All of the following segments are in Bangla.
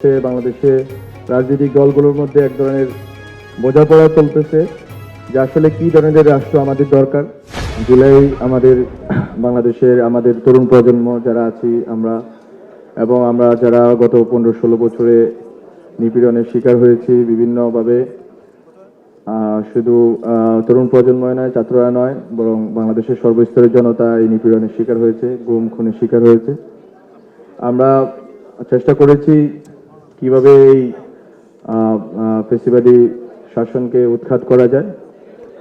বাংলাদেশে রাজনৈতিক দলগুলোর মধ্যে এক ধরনের বোঝাপড়া চলতেছে যে আসলে কি ধরনের রাষ্ট্র আমাদের দরকার। জুলাই আমাদের বাংলাদেশের আমাদের তরুণ প্রজন্ম যারা আছি আমরা এবং আমরা যারা গত পনেরো ষোলো বছরে নিপীড়নের শিকার হয়েছি বিভিন্নভাবে শুধু তরুণ প্রজন্মই নয়, ছাত্ররা নয়, বরং বাংলাদেশের সর্বস্তরের জনতা এই নিপীড়নের শিকার হয়েছে, গুম, খুনের শিকার হয়েছে। আমরা চেষ্টা করেছি কীভাবে এই ফেসিবাদী শাসনকে উৎখাত করা যায়?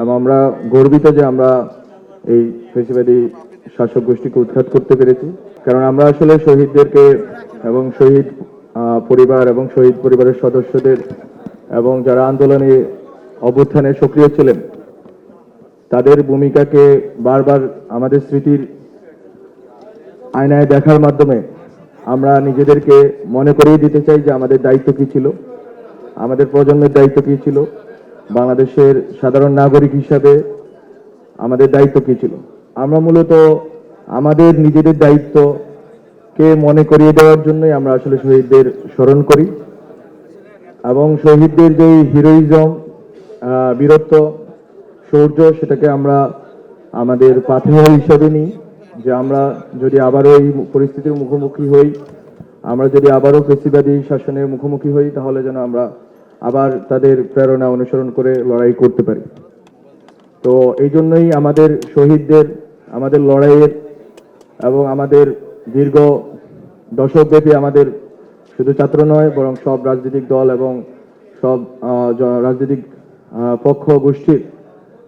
এবং আমরা গর্বিত যে আমরা এই ফেসিবাদী শাসক গোষ্ঠীকে উৎখাত করতে পেরেছি। কারণ আমরা আসলে শহীদদেরকে এবং শহীদ পরিবার এবং শহীদ পরিবারের সদস্যদের এবং যারা আন্দোলনে অভ্যুত্থানে সক্রিয় ছিলেন, তাদের ভূমিকাকে বারবার আমাদের স্মৃতির আয়নায় দেখার মাধ্যমে আমরা নিজেদেরকে মনে করিয়ে দিতে চাই যে আমাদের দায়িত্ব কি ছিল, আমাদের প্রজন্মের দায়িত্ব কি ছিল, বাংলাদেশের সাধারণ নাগরিক হিসাবে আমাদের দায়িত্ব কি ছিল। আমরা মূলত আমাদের নিজেদের দায়িত্বকে মনে করিয়ে দেওয়ার জন্যই আমরা আসলে শহীদদের স্মরণ করি এবং শহীদদের যে হিরোইজম বীরত্ব শৌর্য সেটাকে আমরা আমাদের পাথেয় হিসাবে নিই। যে আমরা যদি আবারও এই পরিস্থিতির মুখোমুখি হই, আমরা যদি আবারও ফেসিবাদী শাসনের মুখোমুখি হই, তাহলে যেন আমরা আবার তাদের প্রেরণা অনুসরণ করে লড়াই করতে পারি। তো এই জন্যই আমাদের শহীদদের, আমাদের লড়াইয়ের এবং আমাদের দীর্ঘ দশকব্যাপী আমাদের শুধু ছাত্র নয়, বরং সব রাজনৈতিক দল এবং সব রাজনৈতিক পক্ষ গোষ্ঠীর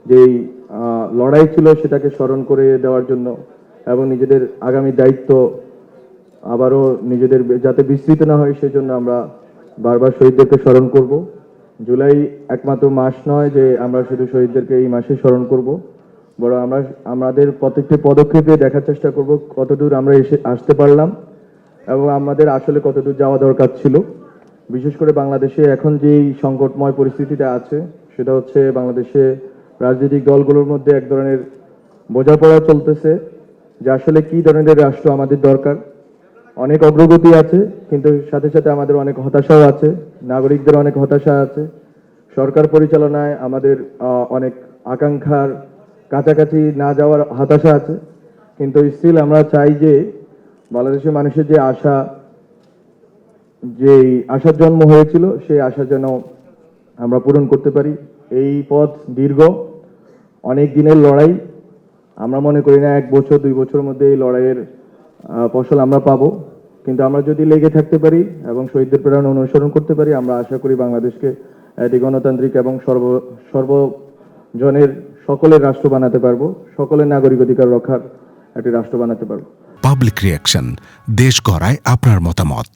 যেই লড়াই ছিল সেটাকে স্মরণ করে দেওয়ার জন্য এবং নিজেদের আগামী দায়িত্ব আবারও নিজেদের যাতে বিস্তৃত না হয় সেই জন্য আমরা বারবার শহীদদেরকে স্মরণ করব। জুলাই একমাত্র মাস নয় যে আমরা শুধু শহীদদেরকে এই মাসে স্মরণ করব, বরং আমরা, আমাদের প্রত্যেকটি পদক্ষেপে দেখার চেষ্টা করব কতদূর আমরা এসে, আসতে পারলাম এবং আমাদের আসলে কতদূর যাওয়া দরকার ছিল। বিশেষ করে বাংলাদেশে এখন যেই সংকটময় পরিস্থিতিটা আছে, সেটা হচ্ছে বাংলাদেশে রাজনৈতিক দলগুলোর মধ্যে এক ধরনের বোঝাপড়া চলতেছে। যে আসলে কি ধরনের রাষ্ট্র আমাদের দরকার? অনেক অগ্রগতি আছে, কিন্তু সাথে সাথে আমাদের অনেক হতাশাও আছে, নাগরিকদের অনেক হতাশা আছে। সরকার পরিচালনায় আমাদের অনেক আকাঙ্ক্ষার কাছাকাছি না যাওয়ার হতাশা আছে, কিন্তু স্টিল আমরা চাই যে বাংলাদেশের মানুষের যে আশা যে আশার জন্ম হয়েছিল, সেই আশা যেন আমরা পূরণ করতে পারি। এই পথ দীর্ঘ, অনেক দিনের লড়াই আমরা মনে করি না এক বছর, দুই বছরের মধ্যে এই লড়াইয়ের ফসল আমরা পাবো। কিন্তু আমরা যদি লেগে থাকতে পারি এবং শহীদদের প্রেরণা অনুসরণ করতে পারি, আমরা আশা করি বাংলাদেশকে একটি গণতান্ত্রিক এবং সর্ব, সর্বজনের সকলের রাষ্ট্র বানাতে পারব, সকলের নাগরিক অধিকার রক্ষার একটি রাষ্ট্র বানাতে পারব। পাবলিক রিয়াকশন দেশ গড়ায় আপনার মতামত।